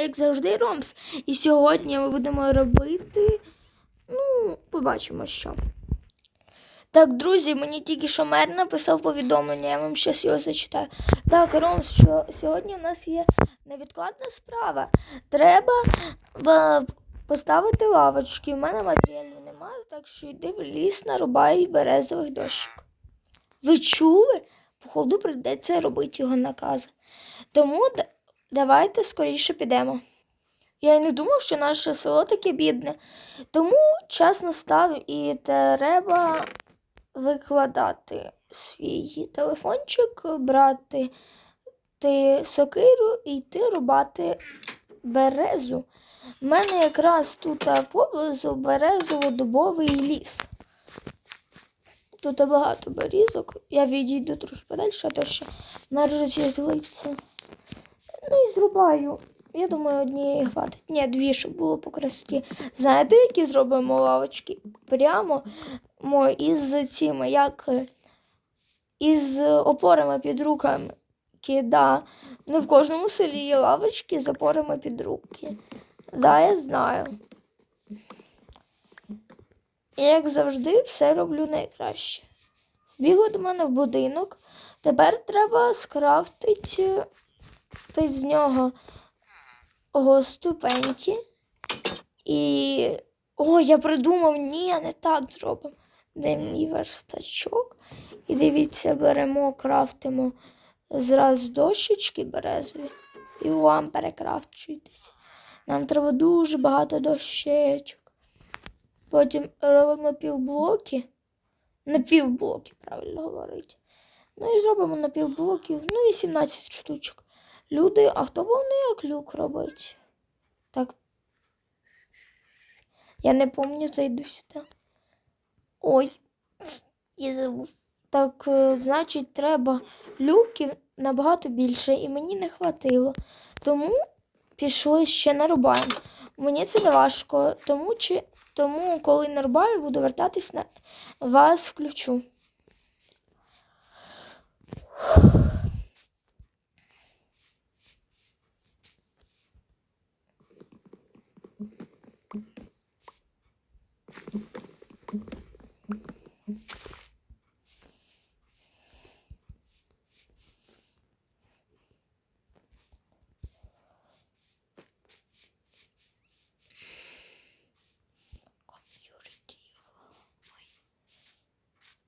як завжди, Ромс. І сьогодні ми будемо робити. Ну, побачимо що. Так, друзі, мені тільки що мер написав повідомлення, я вам щас його зачитаю. Так, Ромс, що сьогодні у нас є невідкладна справа. Треба е, поставити лавочки. У мене матеріалів немає, так що йди в ліс, нарубай березових дощок. Ви чули? Походу прийдеться робити його накази. Тому давайте скоріше підемо. Я й не думав, що наше село таке бідне. Тому час настав і треба викладати свій телефончик, брати ти сокиру і йти рубати березу. У мене якраз тут поблизу березово-дубовий ліс. Тут багато берізок. Я відійду трохи подальше, а то ще на розізлиться. Ну і зрубаю. Я думаю, однієї хватить. Ні, дві, щоб було по красоті. Знаєте, які зробимо лавочки? Прямо мо, із цими, як е, із опорами під руками. Да. Не в кожному селі є лавочки з опорами під руки. Да, я знаю. І як завжди, все роблю найкраще. Бігли до мене в будинок. Тепер треба скрафтити та з нього ого, ступеньки. І. О, я придумав, ні, не так зробимо. Де мій верстачок? І дивіться, беремо, крафтимо зразу дощечки березові. І вам перекрафчуйтесь. Нам треба дуже багато дощечок. Потім робимо півблоки. На півблоки, правильно говорити. Ну і зробимо на півблоків, ну і 17 штучок. Люди, а хто повний клюк робить? Так. Я не пам'ятаю, зайду сюди. Ой. Так, е, значить, треба люків набагато більше, і мені не хватило. Тому пішли ще нарубаємо. Мені це не важко, тому, чи, тому коли нарубаю, буду вертатись на вас включу.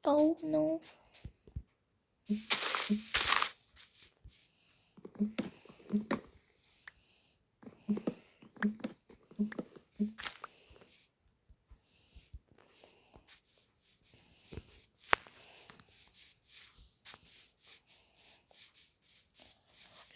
Oh no.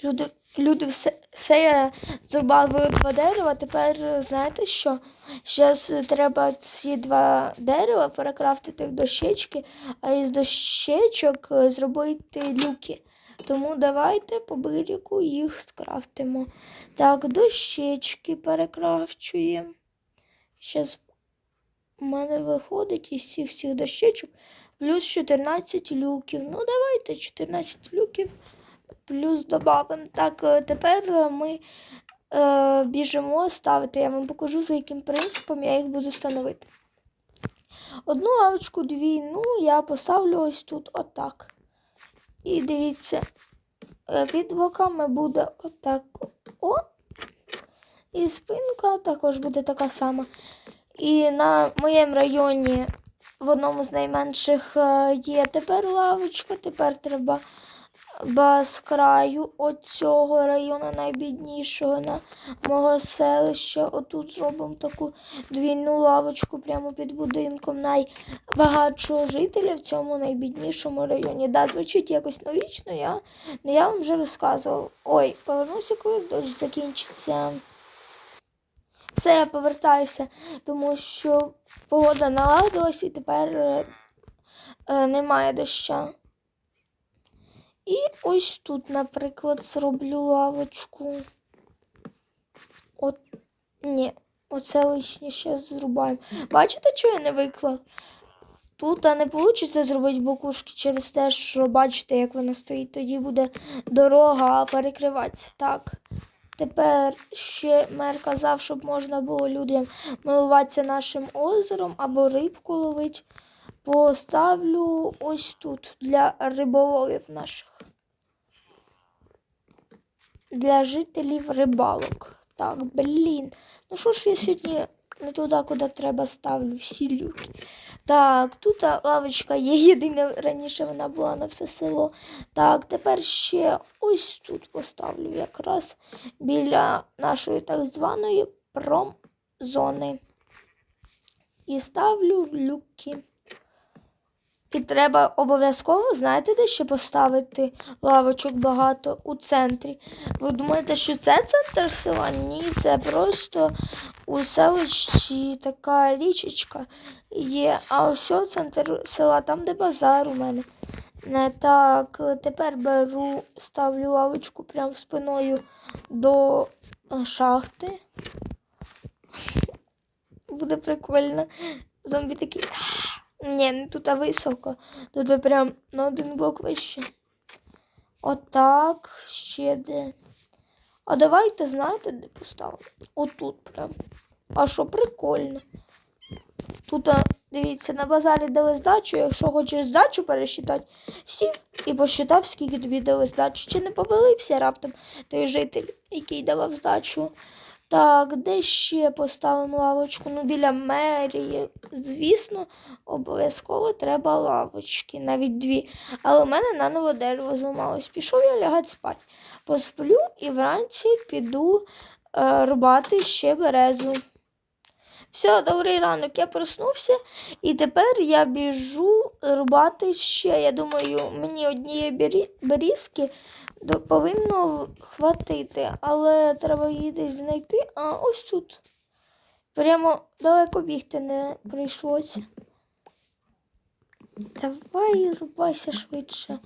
Люди, люди все, все я зрубали два дерева. Тепер е, знаєте що? Зараз треба ці два дерева перекрафтити в дощечки, а із дощечок е, зробити люки. Тому давайте по берегу їх скрафтимо. Так, дощечки перекрафчуємо. Зараз у мене виходить із цих всіх дощечок плюс 14 люків. Ну, давайте 14 люків плюс додамо. Так, е, тепер е, ми е, біжимо ставити. Я вам покажу, за яким принципом я їх буду становити. Одну лавочку, дві, ну, я поставлю ось тут отак. І дивіться, е, під боками буде отак. О. І спинка також буде така сама. І на моєму районі в одному з найменших е, є тепер лавочка, тепер треба ба з оцього району найбіднішого на мого селища. Отут зробимо таку двійну лавочку прямо під будинком найбагатшого жителя в цьому найбіднішому районі. Да, звучить якось новічно, я, ну, я вам вже розказував. Ой, повернуся, коли дощ закінчиться. Все, я повертаюся, тому що погода наладилась і тепер е, е, немає доща. І ось тут, наприклад, зроблю лавочку. От, ні, оце лишнє ще зрубаємо. Бачите, що я не виклав? Тут а не вийде зробити бокушки через те, що бачите, як вона стоїть. Тоді буде дорога перекриватися. Так. Тепер ще мер казав, щоб можна було людям милуватися нашим озером або рибку ловити. Поставлю ось тут для риболовів наших. Для жителів рибалок. Так, блін. Ну що ж я сьогодні не туди, куди треба ставлю всі люки. Так, тут лавочка є єдина, раніше вона була на все село. Так, тепер ще ось тут поставлю якраз біля нашої так званої промзони. І ставлю люки. І треба обов'язково, знаєте, де ще поставити лавочок багато у центрі. Ви думаєте, що це центр села? Ні, це просто у селищі така річечка є. А ось центр села, там, де базар у мене. Не так, тепер беру, ставлю лавочку прямо спиною до шахти. Буде прикольно. Зомбі такі. Ні, не тут а високо. Тут прям на один блок вище. Отак, ще де. А давайте, знаєте, де поставимо? Отут прям. А що прикольно. Тут, дивіться, на базарі дали здачу, якщо хочеш здачу пересчитати, сів і посчитав, скільки тобі дали здачу. Чи не помилився раптом той житель, який давав здачу. Так, де ще поставимо лавочку? Ну, біля мерії. Звісно, обов'язково треба лавочки, навіть дві. Але в мене наново дерево зламалось. Пішов я лягати спати. Посплю і вранці піду е, рубати ще березу. Все, добрий ранок, я проснувся, і тепер я біжу рубати ще. Я думаю, мені однієї берізки повинно хватити, але треба її десь знайти. А ось тут. Прямо далеко бігти не прийшлося. Давай рубайся швидше.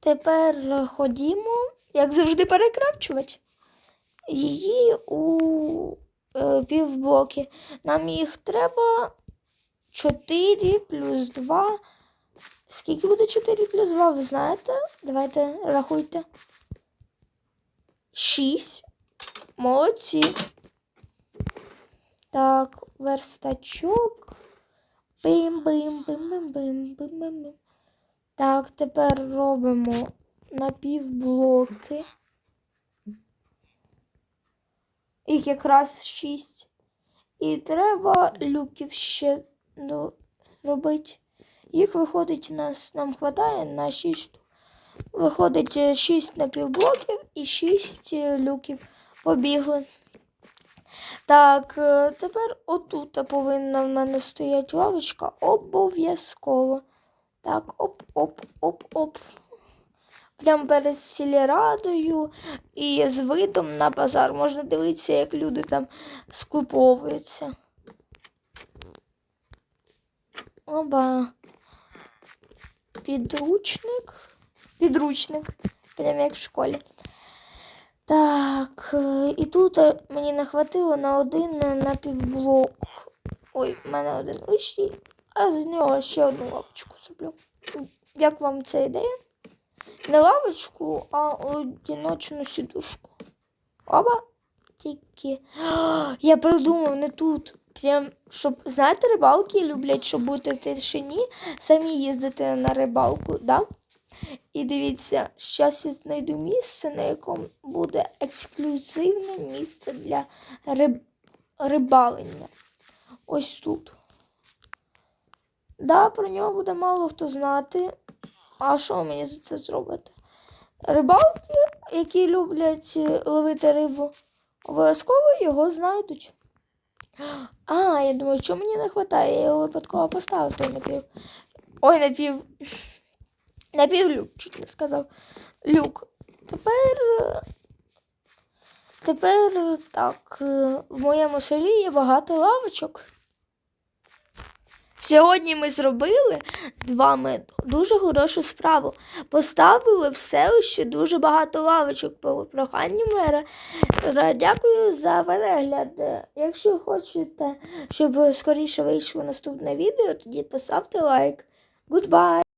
Тепер ходімо, як завжди, перекравчувати її у е, півблоки. Нам їх треба 4 плюс 2. Скільки буде 4 плюс 2, ви знаєте? Давайте рахуйте. 6. Молодці. Так, верстачок. Бим-бим-бим-бим-бим-бим-бим. Так, тепер робимо напівблоки. Їх якраз 6. І треба люків ще ну, робити. Їх виходить у нас, нам вистачає на 6 штук. Виходить 6 напівблоків і 6 люків. Побігли. Так, е, тепер отут повинна в мене стояти лавочка обов'язково. Так, оп-оп-оп-оп. Прямо перед сільрадою і з видом на базар можна дивитися, як люди там скуповуються. Оба. Підручник. Підручник. Прямо як в школі. Так, е, і тут е, мені не хватило на один е, напівблок. Ой, в мене один лишній, а з нього ще одну лавочку зроблю. Як вам ця ідея? Не лавочку, а одиночну сідушку. Оба тільки. Я придумав не тут. Прям, щоб, знаєте, рибалки люблять, щоб бути в тишині, самі їздити на рибалку, да? І дивіться, зараз я знайду місце, на якому буде ексклюзивне місце для риб... рибалення. Ось тут. Да, про нього буде мало хто знати. А що мені за це зробите? Рибалки, які люблять е, ловити рибу, обов'язково його знайдуть. А, я думаю, що мені не вистачає, я його випадково поставив той напів. Ой, напів. Напівлюк, чуть не сказав. Люк. Тепер. Тепер так, е, в моєму селі є багато лавочок. Сьогодні ми зробили з вами дуже хорошу справу. Поставили в селищі дуже багато лавочок по проханню мера. Дякую за перегляд. Якщо хочете, щоб скоріше вийшло наступне відео, тоді поставте лайк. Goodbye!